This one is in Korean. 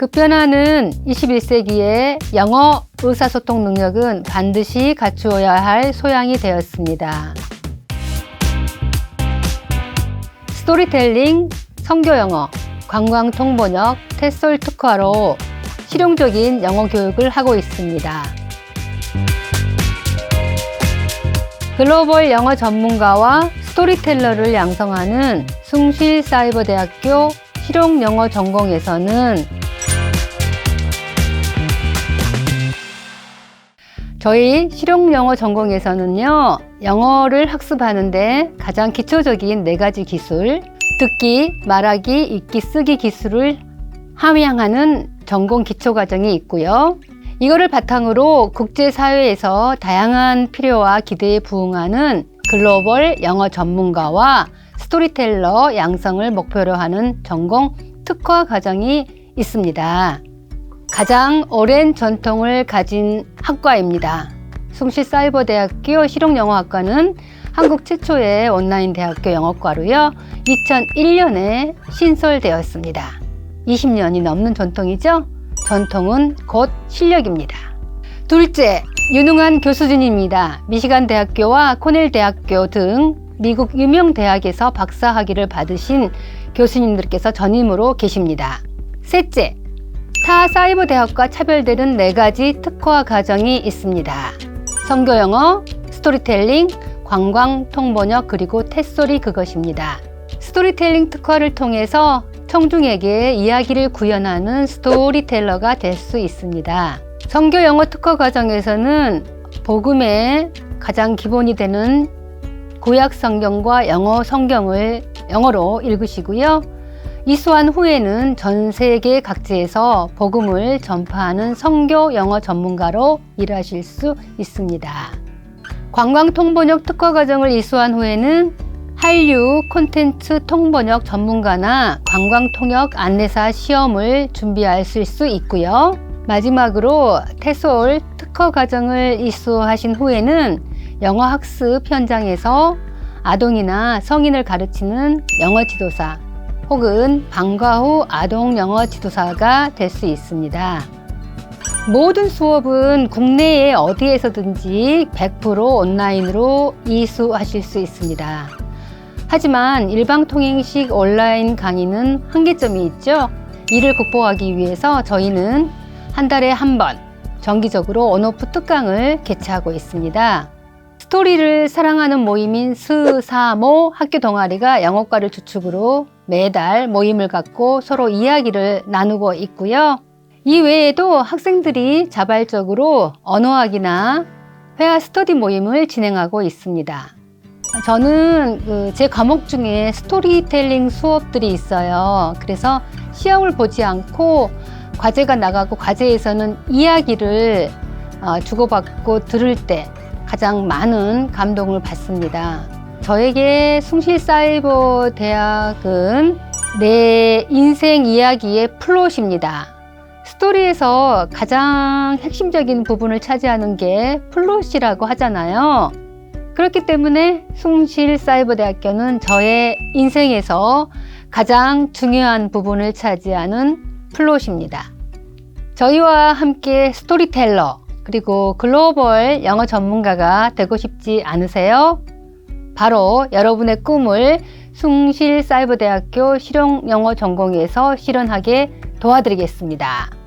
급변하는 21세기의 영어 의사소통 능력은 반드시 갖추어야 할 소양이 되었습니다. 스토리텔링, 성교 영어, 관광 통번역, 테솔 특화로 실용적인 영어 교육을 하고 있습니다. 글로벌 영어 전문가와 스토리텔러를 양성하는 숭실사이버대학교 실용영어 전공에서는 저희 실용영어 전공에서는요, 영어를 학습하는데 가장 기초적인 네 가지 기술, 듣기, 말하기, 읽기, 쓰기 기술을 함양하는 전공 기초 과정이 있고요. 이거를 바탕으로 국제사회에서 다양한 필요와 기대에 부응하는 글로벌 영어 전문가와 스토리텔러 양성을 목표로 하는 전공 특화 과정이 있습니다. 가장 오랜 전통을 가진 학과입니다. 숭실 사이버대학교 실용영어학과는 한국 최초의 온라인 대학교 영어과로요. 2001년에 신설되었습니다. 20년이 넘는 전통이죠? 전통은 곧 실력입니다. 둘째, 유능한 교수진입니다. 미시간 대학교와 코넬 대학교 등 미국 유명 대학에서 박사 학위를 받으신 교수님들께서 전임으로 계십니다. 셋째, 타 사이버 대학과 차별되는 네 가지 특화 과정이 있습니다. 성교 영어, 스토리텔링, 관광 통번역 그리고 테소리 그것입니다. 스토리텔링 특화를 통해서 청중에게 이야기를 구현하는 스토리텔러가 될 수 있습니다. 성교 영어 특화 과정에서는 복음의 가장 기본이 되는 구약 성경과 영어 성경을 영어로 읽으시고요. 이수한 후에는 전 세계 각지에서 복음을 전파하는 성교 영어 전문가로 일하실 수 있습니다. 관광 통번역 특화 과정을 이수한 후에는 한류 콘텐츠 통번역 전문가나 관광 통역 안내사 시험을 준비하실 수 있고요. 마지막으로 테솔 특허 과정을 이수하신 후에는 영어 학습 현장에서 아동이나 성인을 가르치는 영어 지도사 혹은 방과 후 아동 영어 지도사가 될 수 있습니다. 모든 수업은 국내에 어디에서든지 100% 온라인으로 이수하실 수 있습니다. 하지만 일방통행식 온라인 강의는 한계점이 있죠. 이를 극복하기 위해서 저희는 한 달에 한 번 정기적으로 언어프 특강을 개최하고 있습니다. 스토리를 사랑하는 모임인 스사모 학교 동아리가 영어과를 주축으로 매달 모임을 갖고 서로 이야기를 나누고 있고요. 이 외에도 학생들이 자발적으로 언어학이나 회화 스터디 모임을 진행하고 있습니다. 저는 그 제 과목 중에 스토리텔링 수업들이 있어요. 그래서 시험을 보지 않고 과제가 나가고 과제에서는 이야기를 어, 주고받고 들을 때 가장 많은 감동을 받습니다. 저에게 숭실사이버 대학은 내 인생 이야기의 플롯입니다. 스토리에서 가장 핵심적인 부분을 차지하는 게 플롯이라고 하잖아요. 그렇기 때문에 숭실사이버대학교는 저의 인생에서 가장 중요한 부분을 차지하는 플롯입니다. 저희와 함께 스토리텔러 그리고 글로벌 영어 전문가가 되고 싶지 않으세요? 바로 여러분의 꿈을 숭실사이버대학교 실용영어 전공에서 실현하게 도와드리겠습니다.